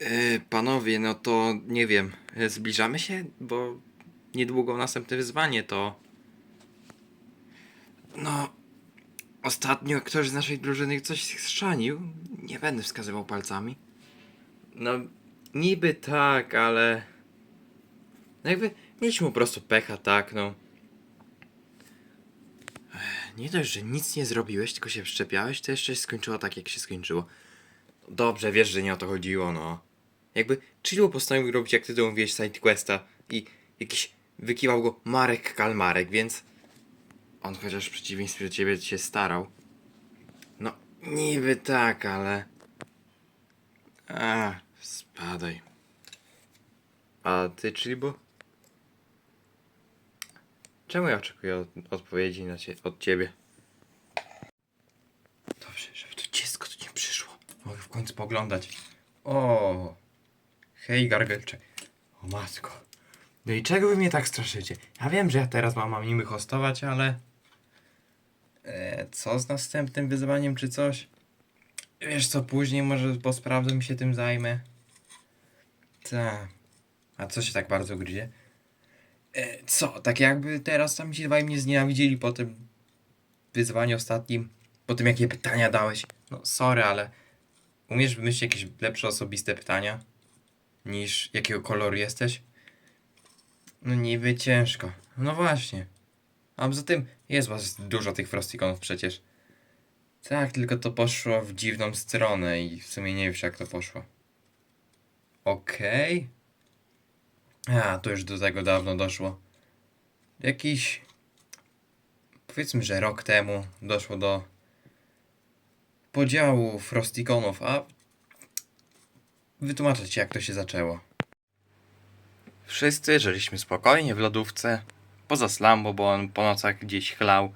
Yy, panowie, no to nie wiem, yy, zbliżamy się, bo niedługo następne wyzwanie to. No, ostatnio ktoś z naszej drużyny coś schrzanił. Nie będę wskazywał palcami. No, niby tak, ale. No jakby mieliśmy po prostu pecha, tak, no. Ech, Nie dość, że nic nie zrobiłeś, tylko się wszczepiałeś, to jeszcze się skończyło tak, jak się skończyło. Dobrze, wiesz, że nie o to chodziło, no. Jakby Chilu postanowił robić, jak ty to mówiłeś, sidequesta i jakiś wykiwał go Marek Kalmarek, więc on chociaż w przeciwieństwie do ciebie się starał. No, niby tak, ale... A, spadaj. A ty, Chilibo? Czemu ja oczekuję od, odpowiedzi na cie, od ciebie? Dobrze, żeby to dziecko tu nie przyszło. Mogę w końcu poglądać. O, hej gargelcze. O matko. No i czego wy mnie tak straszycie? Ja wiem, że ja teraz mam, mam hostować, ale... E, co z następnym wyzwaniem czy coś? Wiesz co, później może po sprawdzę się tym zajmę. Tak. A co się tak bardzo gryzie? E, co, tak jakby teraz tam ci dwaj mnie znienawidzili po tym wyzwaniu ostatnim, po tym jakie pytania dałeś. No sorry, ale umiesz wymyślić jakieś lepsze osobiste pytania niż jakiego koloru jesteś? No niby ciężko. No właśnie. A poza tym jest was dużo tych frostikonów przecież. Tak, tylko to poszło w dziwną stronę i w sumie nie wiesz jak to poszło. Okej. A, to już do tego dawno doszło. Jakiś. Powiedzmy, że rok temu doszło do podziału Frostikonów, a wytłumaczę ci, jak to się zaczęło. Wszyscy żyliśmy spokojnie w lodówce, poza Slambo, bo on po nocach gdzieś chlał,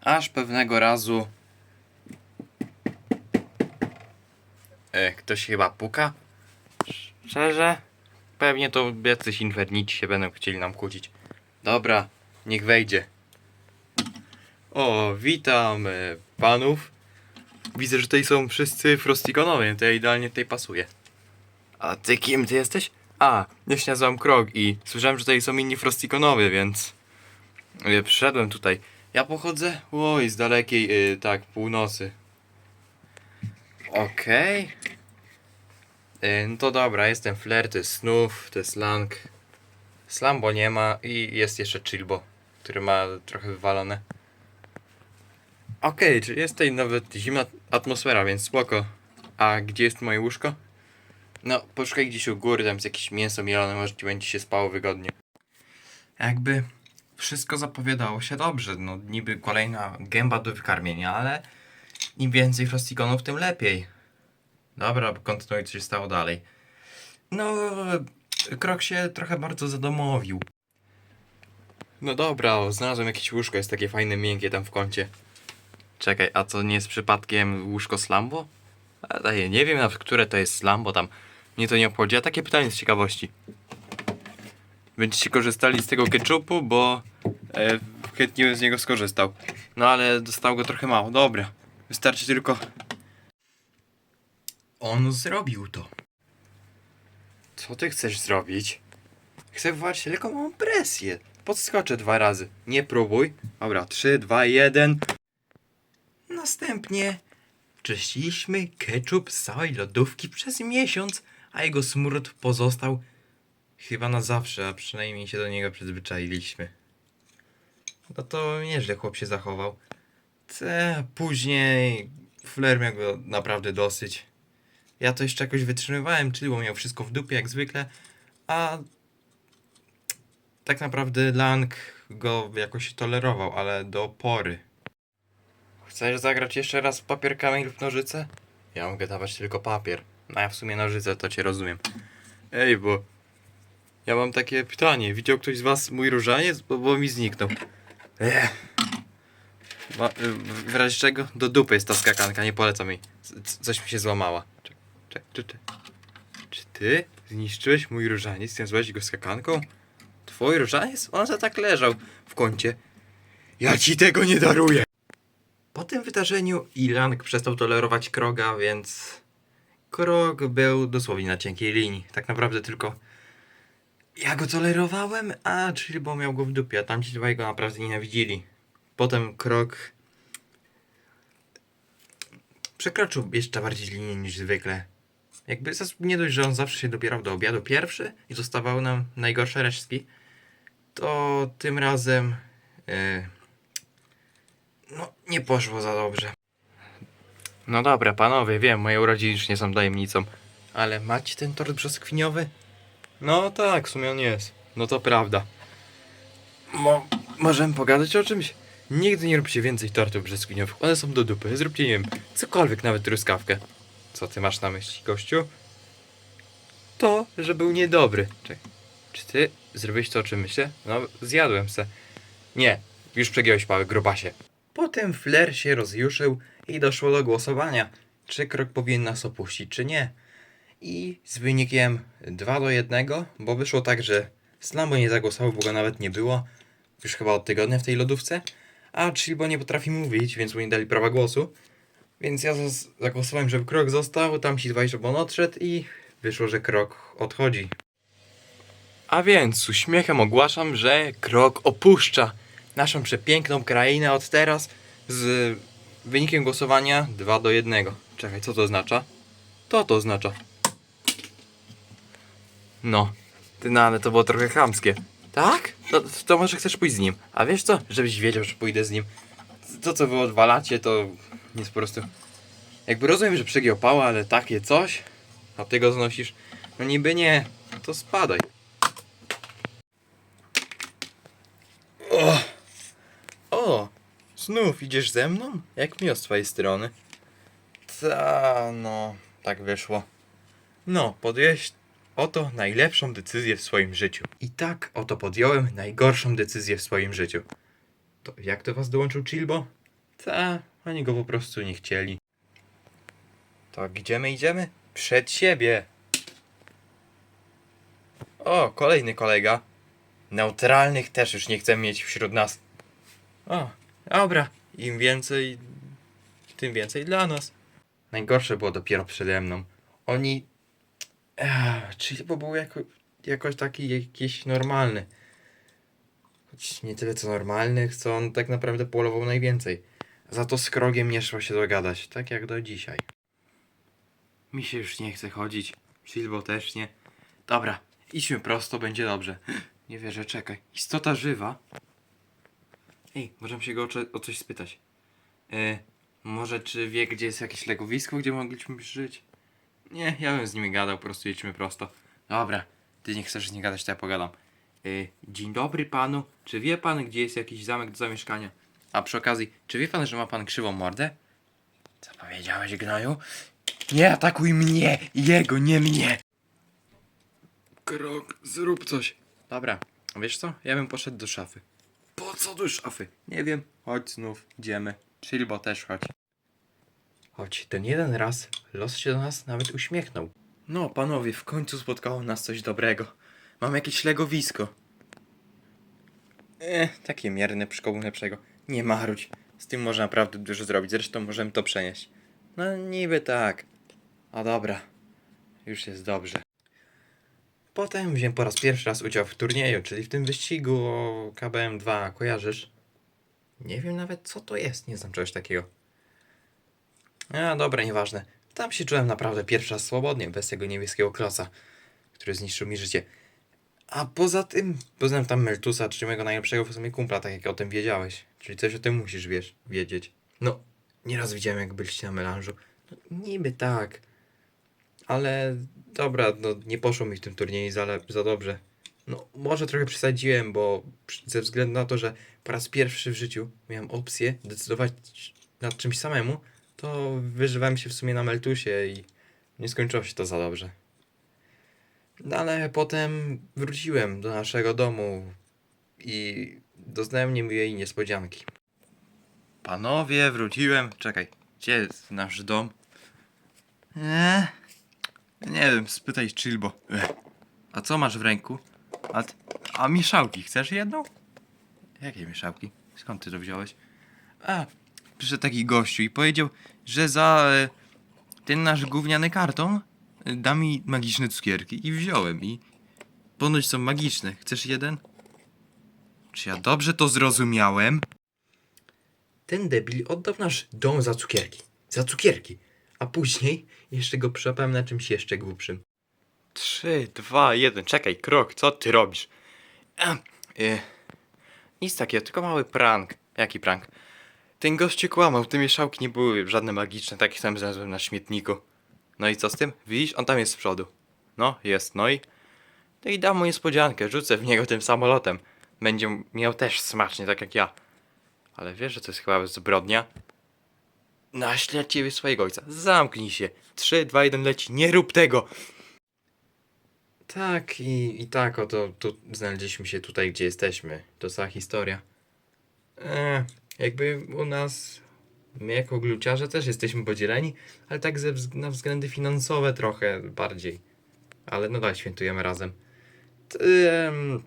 aż pewnego razu e, ktoś chyba puka. Szczerze? Pewnie to jacyś infernici się będą chcieli nam kłócić. Dobra, niech wejdzie. O, witam e, panów. Widzę, że tutaj są wszyscy frostikonowie, to ja idealnie tutaj pasuje. A ty kim ty jesteś? A, ja się nazywam Krog i słyszałem, że tutaj są inni frostikonowie, więc e, przyszedłem tutaj. Ja pochodzę, oj, z dalekiej, e, tak, północy. Okej. E, No to dobra, jestem Flair, to jest Snoof, to jest Lang. Slambo nie ma i jest jeszcze Chillbo, który ma trochę wywalone. Okej, czyli jest tutaj nawet zimna atmosfera, więc spoko. A gdzie jest moje łóżko? No, poszukaj gdzieś u góry, tam jest jakieś mięso mielone, może ci będzie się spało wygodnie. Jakby wszystko zapowiadało się dobrze, no niby kolejna gęba do wykarmienia, ale im więcej frostikonów, tym lepiej. Dobra, kontynuuj, co się stało dalej. No, krok się trochę bardzo zadomowił. No dobra, o, znalazłem jakieś łóżko, jest takie fajne, miękkie tam w kącie. Czekaj, a to nie jest przypadkiem łóżko z Lambo? Ale ja nie wiem nawet, które to jest Lambo tam. Mnie to nie obchodzi, a takie pytanie z ciekawości. Będziecie korzystali z tego ketchupu, bo e, chętnie bym z niego skorzystał. No ale dostał go trochę mało, dobra. Wystarczy tylko... On zrobił to. Co ty chcesz zrobić? Chcę wywołać tylko małą presję. Podskoczę dwa razy. Nie próbuj. Dobra, trzy, dwa, jeden. Następnie czyściliśmy ketchup z całej lodówki przez miesiąc, a jego smród pozostał chyba na zawsze, a przynajmniej się do niego przyzwyczailiśmy. No to nieźle chłop się zachował. Te później Flair miał go naprawdę dosyć. Ja to jeszcze jakoś wytrzymywałem, czyli bo miał wszystko w dupie jak zwykle, a tak naprawdę Lang go jakoś tolerował, ale do pory. Chcesz zagrać jeszcze raz papier, kamień lub nożyce? Ja mogę dawać tylko papier. No ja w sumie nożyce, to cię rozumiem. Ej, bo ja mam takie pytanie. Widział ktoś z was mój różaniec? Bo, bo mi zniknął. Ech. Y, w razie czego? Do dupy jest ta skakanka, nie polecam jej. Coś mi się złamała. Czek, czek, czy, czy, czy ty zniszczyłeś mój różaniec nazwałeś go skakanką? Twój różaniec? On za tak leżał w kącie. Ja ci tego nie daruję! Po tym wydarzeniu Ilang przestał tolerować Kroga, więc krok był dosłownie na cienkiej linii. Tak naprawdę tylko ja go tolerowałem, a Chilbo miał go w dupie, a tamci dwaj go naprawdę nienawidzili. Potem krok przekroczył jeszcze bardziej linię niż zwykle. Jakby nie dość, że on zawsze się dobierał do obiadu pierwszy i zostawał nam najgorsze resztki, to tym razem e, no nie poszło za dobrze. No dobra, panowie, wiem, moje urodziny już nie są tajemnicą, ale macie ten tort brzoskwiniowy? No tak, w sumie on jest. No to prawda. Mo możemy pogadać o czymś? Nigdy nie róbcie więcej tortów brzoskwiniowych, one są do dupy. Zróbcie, nie wiem, cokolwiek, nawet truskawkę. Co ty masz na myśli, gościu? To, że był niedobry. Czekaj, czy ty zrobiłeś to, o czym myślę? No, zjadłem se. Nie, już przegiąłeś pały grobasie. Potem Flair się rozjuszył i doszło do głosowania, czy krok powinien nas opuścić, czy nie. I z wynikiem 2 do 1, bo wyszło tak, że Slambo nie zagłosował, bo go nawet nie było. Już chyba od tygodnia w tej lodówce. A Chilbo nie potrafi mówić, więc mu nie dali prawa głosu. Więc ja zagłosowałem, żeby krok został, tam ci dwaj, żeby on odszedł i wyszło, że krok odchodzi. A więc z uśmiechem ogłaszam, że krok opuszcza naszą przepiękną krainę od teraz z wynikiem głosowania 2 do 1. Czekaj, co to oznacza? To to oznacza. No, ty no, ale to było trochę chamskie. Tak? To, to może chcesz pójść z nim. A wiesz co? Żebyś wiedział, że pójdę z nim. To, co wy odwalacie, to jest po prostu... Jakby rozumiem, że przegiął pała, ale takie coś, a ty go znosisz, no niby nie, to spadaj. O, o znów idziesz ze mną? Jak miło z twojej strony. Ta, no, tak wyszło. No, podjąłeś oto najlepszą decyzję w swoim życiu. I tak oto podjąłem najgorszą decyzję w swoim życiu. To jak do was dołączył Chilbo? Ta, oni go po prostu nie chcieli. To gdzie my idziemy? Przed siebie. O, kolejny kolega. Neutralnych też już nie chcemy mieć wśród nas. O, dobra. Im więcej, tym więcej dla nas. Najgorsze było dopiero przede mną. Oni... Ech, czyli bo był jako, jakoś taki jakiś normalny. Choć nie tyle co normalny, co on tak naprawdę polował najwięcej. Za to z Krogiem nie szło się dogadać, tak jak do dzisiaj. Mi się już nie chce chodzić. Silbo też nie. Dobra, idźmy prosto, będzie dobrze. Nie wierzę, czekaj. Istota żywa? Ej, możemy się go o, o coś spytać. E, może czy wie, gdzie jest jakieś legowisko, gdzie mogliśmy żyć? Nie, ja bym z nimi gadał, po prostu idźmy prosto. Dobra, ty nie chcesz z nim gadać, to ja pogadam. E, dzień dobry panu. Czy wie pan, gdzie jest jakiś zamek do zamieszkania? A przy okazji, czy wie pan, że ma pan krzywą mordę? Co powiedziałeś, gnoju? Nie atakuj mnie! Jego, nie mnie! Krok, zrób coś. Dobra, wiesz co? Ja bym poszedł do szafy. Po co do szafy? Nie wiem. Chodź znów, idziemy. Chilbo też chodź. Choć ten jeden raz los się do nas nawet uśmiechnął. No, panowie, w końcu spotkało nas coś dobrego. Mam jakieś legowisko. Eh, takie mierne pszkoły lepszego. Nie marudź. Z tym można naprawdę dużo zrobić. Zresztą możemy to przenieść. No niby tak. A dobra. Już jest dobrze. Potem wziąłem po raz pierwszy raz udział w turnieju, czyli w tym wyścigu o KBM2. Kojarzysz? Nie wiem nawet co to jest. Nie znam czegoś takiego. A dobra, nieważne. Tam się czułem naprawdę pierwszy raz swobodnie, bez tego niebieskiego kloca, który zniszczył mi życie. A poza tym, poznałem tam Meltusa, czyli mojego najlepszego w sumie kumpla, tak jak o tym wiedziałeś. Czyli coś o tym musisz wiesz, wiedzieć. No, nieraz widziałem jak byliście na melanżu. No, niby tak. Ale dobra, no nie poszło mi w tym turnieju za, za dobrze. No, może trochę przesadziłem, bo ze względu na to, że po raz pierwszy w życiu miałem opcję decydować nad czymś samemu, to wyżywałem się w sumie na Meltusie i nie skończyło się to za dobrze. No ale potem wróciłem do naszego domu i doznałem niemiłej niespodzianki. Panowie, wróciłem. Czekaj, gdzie jest nasz dom? Eee, nie wiem, spytaj Chilbo. Ech. A co masz w ręku? A, a mieszałki, chcesz jedną? Jakie mieszałki? Skąd ty to wziąłeś? A, przyszedł taki gościu i powiedział, że za e, ten nasz gówniany karton y, da mi magiczne cukierki i wziąłem i ponoć są magiczne. Chcesz jeden? Czy ja dobrze to zrozumiałem? Ten debil oddał nasz dom za cukierki. Za cukierki. A później jeszcze go przyłapałem na czymś jeszcze głupszym. Trzy, dwa, jeden. Czekaj, krok, co ty robisz? Em, y, nic takiego, tylko mały prank. Jaki prank? Ten gościu kłamał, te mieszałki nie były żadne magiczne, takie sam znalazłem na śmietniku. No i co z tym? Widzisz, on tam jest z przodu. No, jest, no i... No i dam mu niespodziankę, rzucę w niego tym samolotem. Będzie miał też smacznie, tak jak ja. Ale wiesz, że to jest chyba zbrodnia? Naśled ciebie swojego ojca. Zamknij się. Trzy, dwa, jeden leci. Nie rób tego! Tak, i, i tak oto tu znaleźliśmy się tutaj, gdzie jesteśmy. To cała historia. E, jakby u nas, my jako gluciarze też jesteśmy podzieleni, ale tak ze, na względy finansowe trochę bardziej. Ale nadal świętujemy razem. Tym,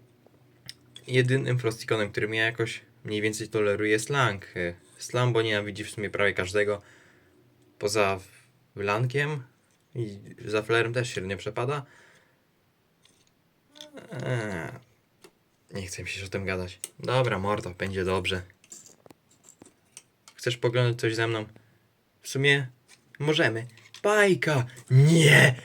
jedynym prostikonem, który mnie jakoś mniej więcej toleruje jest Lang. E, Slambo nienawidzi w sumie prawie każdego. Poza Lankiem i za Flerem też średnio przepada. Eee, nie chcę mi się o tym gadać. Dobra, mordo, będzie dobrze. Chcesz poglądać coś ze mną? W sumie możemy. Bajka! Nie!